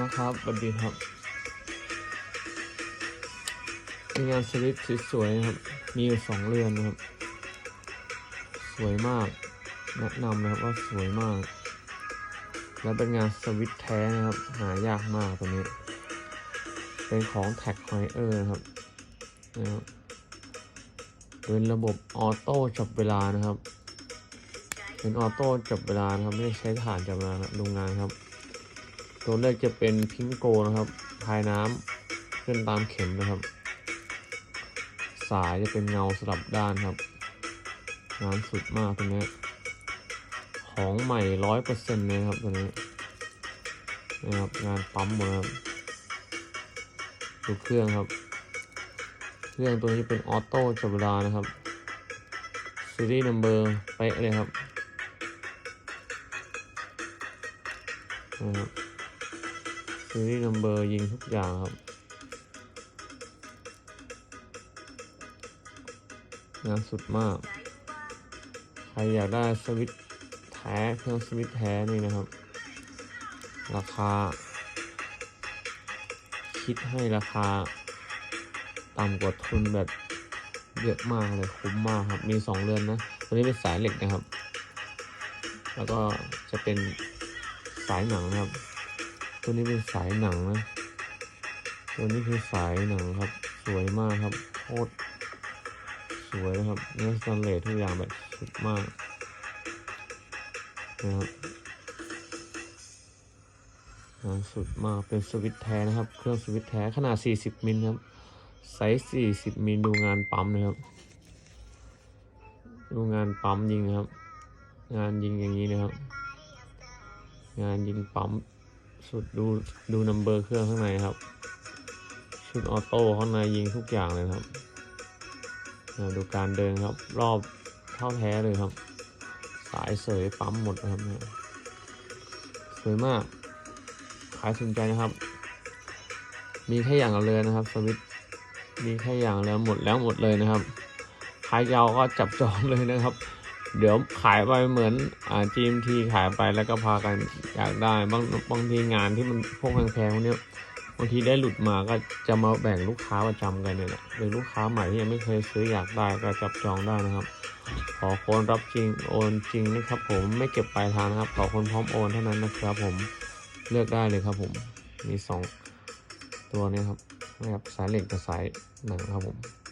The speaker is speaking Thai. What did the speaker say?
นะครับสวัสดีครับ มีงานสวิตช์สวยๆนะครับ มีอยู่สองเรือนนะครับ สวยมาก แนะนำนะครับว่าสวยมาก และเป็นงานสวิตแท้นะครับ หายากมากตัวนี้ เป็นของแท็กไฮเออร์นะครับนะครับเป็นระบบออโต้จับเวลานะครับ เป็นออโต้จับเวลานะครับ ไม่ได้ใช้ฐานจับเวลาครับโรงงานครับ ตัวเลขจะเป็นพิงโกนะครับพายน้ำขึ้นตามเข็มนะครับ สายจะเป็นเงาสลับด้านครับงานสุดมากตัวนี้ ของใหม่ร้อยเปอร์เซ็นต์เลยครับตัวนี้นะครับงานปั๊มหมดครับดูเครื่องครับ เครื่องตัวนี้เป็นออโต้จับเวลานะครับซีรีส์นัมเบอร์ไปะเลยครับนะครับ ซีรีส์นัมเบอร์ยิงทุกอย่างครับงานสุดมาก ใครอยากได้สวิตแท้เครื่องสวิตแท้นี่นะครับ ราคา คิดให้ราคา ต่ำกว่าทุนแบบเยอะมากเลยคุ้มมากครับ มีสองเรือนนะตัวนี้เป็นสายเหล็กนะครับ แล้วก็จะเป็นสายหนังนะครับ ตัวนี้เป็นสายหนังนะตัวนี้คือสายหนังครับ สวยมากครับโคตรสวยนะครับเนื้อสแตนเลสทุกอย่างแบบสุดมากนะครับงานสุดมากเป็นสวิตแท้นะครับ เครื่องสวิตแท้ขนาด 40 มิลครับไซส์40 มิลดูงานปั๊มนะครับ ดูงานปั๊มยิงนะครับ งานยิงอย่างนี้นะครับ งานยิงปั๊ม สุดดูดูนัมเบอร์เครื่องข้างในครับ ชุดออโต้ข้างในยิงทุกอย่างเลยครับดูการเดินครับ รอบเท่าแท้เลยครับ สายเสยปั๊มหมดนะครับเนี่ยสวยมาก ขายสนใจนะครับ มีแค่อย่างละเลยนะครับ สวิตมีแค่อย่างแล้วหมดแล้วหมดเลยนะครับขายยาวก็จับจองเลยนะครับ เดี๋ยวขายไปเหมือนอ่า GMT ขายไปแล้วก็พากันอยากได้บางบางทีงานที่มันพวกแพงๆพวกนี้บางทีได้หลุดมาก็จะมาแบ่งลูกค้าประจำกันเนี่ยแหละหรือลูกค้าใหม่ที่ยังไม่เคยซื้ออยากได้ก็จับจองได้นะครับ ขอคนรับจริงโอนจริงนะครับ ผมไม่เก็บปลายทางนะครับ ขอคนพร้อมโอนเท่านั้นนะครับผมเลือกได้เลยครับผมมีสองตัวนี้ครับนะครับสายเหล็กกับสายหนังครับผม